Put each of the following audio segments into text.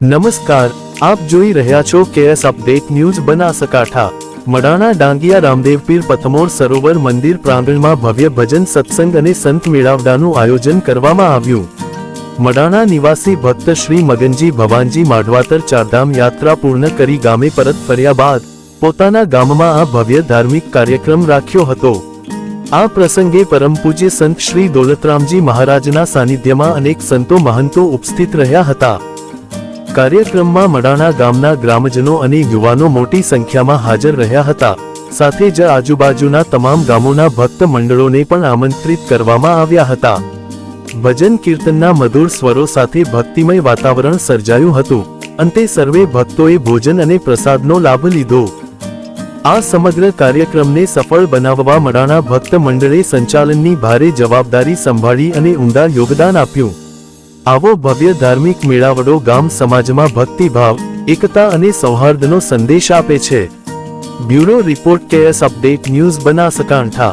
નમસ્કાર, આપ જોઈ રહ્યા છો KS update news Banaskantha. Madana Dangiya Ramdevpir Pathmor સરોવર મંદિર પ્રાંગણમાં ભવ્ય ભજન સત્સંગ અને સંત મેળાવડાનું આયોજન કરવામાં આવ્યું. મડાણા નિવાસી ભક્ત શ્રી મગનજી ભવાનજી માઢવાતર ચારધામ યાત્રા પૂર્ણ કરી ગામે પરત ફર્યા બાદ પોતાના ગામમાં આ ભવ્ય ધાર્મિક કાર્યક્રમ રાખ્યો હતો. આ પ્રસંગે પરમ પૂજ્ય સંત શ્રી દોલતરામજી મહારાજના સાનિધ્યમાં અનેક સંતો મહંતો ઉપસ્થિત રહ્યા હતા. કાર્યક્રમમાં મડાણા ગામના ગ્રામજનો અને યુવાનો મોટી સંખ્યામાં હાજર રહ્યા હતા. સાથે જ આજુબાજુના તમામ ગામોના ભક્ત મંડળોને પણ આમંત્રિત કરવામાં આવ્યા હતા. ભજન કીર્તનના મધુર સ્વરો સાથે ભક્તિમય વાતાવરણ સર્જાયું હતું. અંતે સર્વે ભક્તોએ ભોજન અને પ્રસાદનો લાભ લીધો. આ સમગ્ર કાર્યક્રમને સફળ બનાવવા મડાણા ભક્ત મંડળે સંચાલનની ભારે જવાબદારી સંભાળી અને ઊંડા યોગદાન આપ્યું. આવો ભવ્ય ધાર્મિક મેળાવડો ગામ સમાજમાં ભક્તિભાવ, એકતા અને સૌહાર્દનો સંદેશ આપે છે. Bureau report KS update news Banaskantha.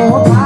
amor